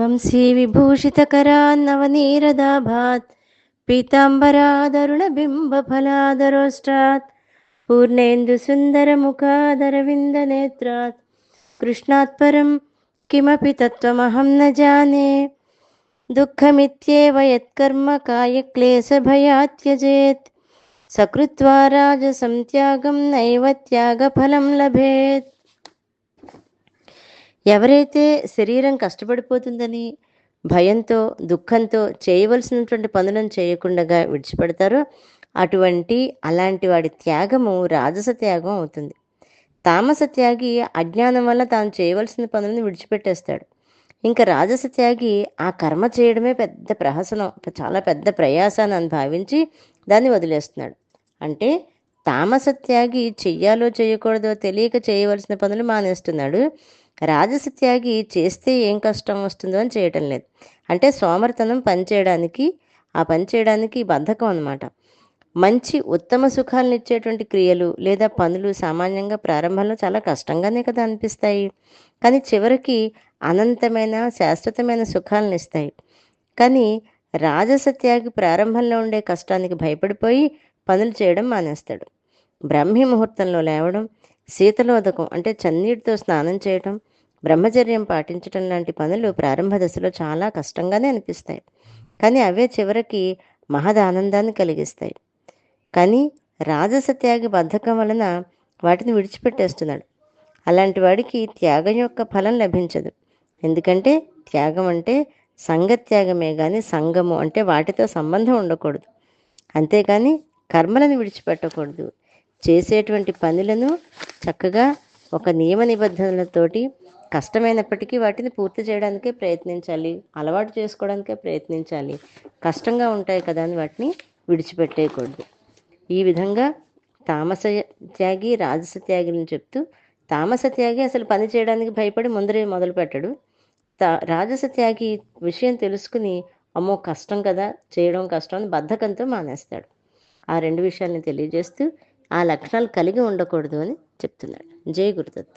వంశీ విభూషితకరాన్నవనీరదాభాత్ పీతాంబరాదరుణబింబఫలాదరోష్టాత్ पूर्णेन्दुसुन्दरमुखादरविन्दनेत्रात् कृष्णात् परं किमपि तत्त्वमहं न जाने दुःखमित्येव यत्कर्म कायक्लेशभयात् त्यजेत् सकृत्वा राजसं त्यागं नैव त्यागफलं लभेत् ఎవరైతే శరీరం కష్టపడిపోతుందని భయంతో దుఃఖంతో చేయవలసినటువంటి పనులను చేయకుండా విడిచిపెడతారో అటువంటి అలాంటి వాడి త్యాగము రాజస త్యాగం అవుతుంది. తామస త్యాగి అజ్ఞానం వల్ల తాను చేయవలసిన పనులను విడిచిపెట్టేస్తాడు. ఇంకా రాజస త్యాగి ఆ కర్మ చేయడమే పెద్ద ప్రహసనం చాలా పెద్ద ప్రయాసాన్ని అని భావించి దాన్ని వదిలేస్తున్నాడు. అంటే తామస త్యాగి చెయ్యాలో చేయకూడదో తెలియక చేయవలసిన పనులు మానేస్తున్నాడు. రాజస త్యాగి చేస్తే ఏం కష్టం వస్తుందో అని చేయటం లేదు. అంటే సోమర్తనం పని చేయడానికి ఆ పని చేయడానికి బద్ధకం అనమాట మంచి ఉత్తమ సుఖాలను ఇచ్చేటువంటి క్రియలు లేదా పనులు సామాన్యంగా ప్రారంభంలో చాలా కష్టంగానే కదా అనిపిస్తాయి. కానీ చివరికి అనంతమైన శాశ్వతమైన సుఖాలను ఇస్తాయి. కానీ రాజస త్యాగి ప్రారంభంలో ఉండే కష్టానికి భయపడిపోయి పనులు చేయడం మానేస్తాడు. బ్రహ్మీ ముహూర్తంలో లేవడం శీతలోదకం అంటే చన్నీటితో స్నానం చేయటం బ్రహ్మచర్యం పాటించటం లాంటి పనులు ప్రారంభ దశలో చాలా కష్టంగానే అనిపిస్తాయి. కానీ అవే చివరికి మహద్ ఆనందాన్ని కలిగిస్తాయి. కానీ రాజస త్యాగి బద్ధకం వలన వాటిని విడిచిపెట్టేస్తున్నాడు. అలాంటి వాడికి త్యాగం యొక్క ఫలం లభించదు. ఎందుకంటే త్యాగం అంటే సంగత్యాగమే కానీ సంగము అంటే వాటితో సంబంధం ఉండకూడదు. అంతేకాని కర్మలను విడిచిపెట్టకూడదు. చేసేటువంటి పనులను చక్కగా ఒక నియమ నిబంధనలతోటి కష్టమైనప్పటికీ వాటిని పూర్తి చేయడానికే ప్రయత్నించాలి అలవాటు చేసుకోవడానికే ప్రయత్నించాలి. కష్టంగా ఉంటాయి కదా అని వాటిని విడిచిపెట్టేయకూడదు. ఈ విధంగా తామస త్యాగి రాజస త్యాగిని చెప్తూ తామస త్యాగి అసలు పని చేయడానికి భయపడి ముందరే మొదలు పెట్టడు. తా రాజస త్యాగి విషయం తెలుసుకుని అమ్మో కష్టం కదా చేయడం కష్టం అని బద్ధకంతో మానేస్తాడు. ఆ రెండు విషయాల్ని తెలియజేస్తూ ఆ లక్షణాలు కలిగి ఉండకూడదు అని చెప్తున్నాడు. జై గురుదత్త.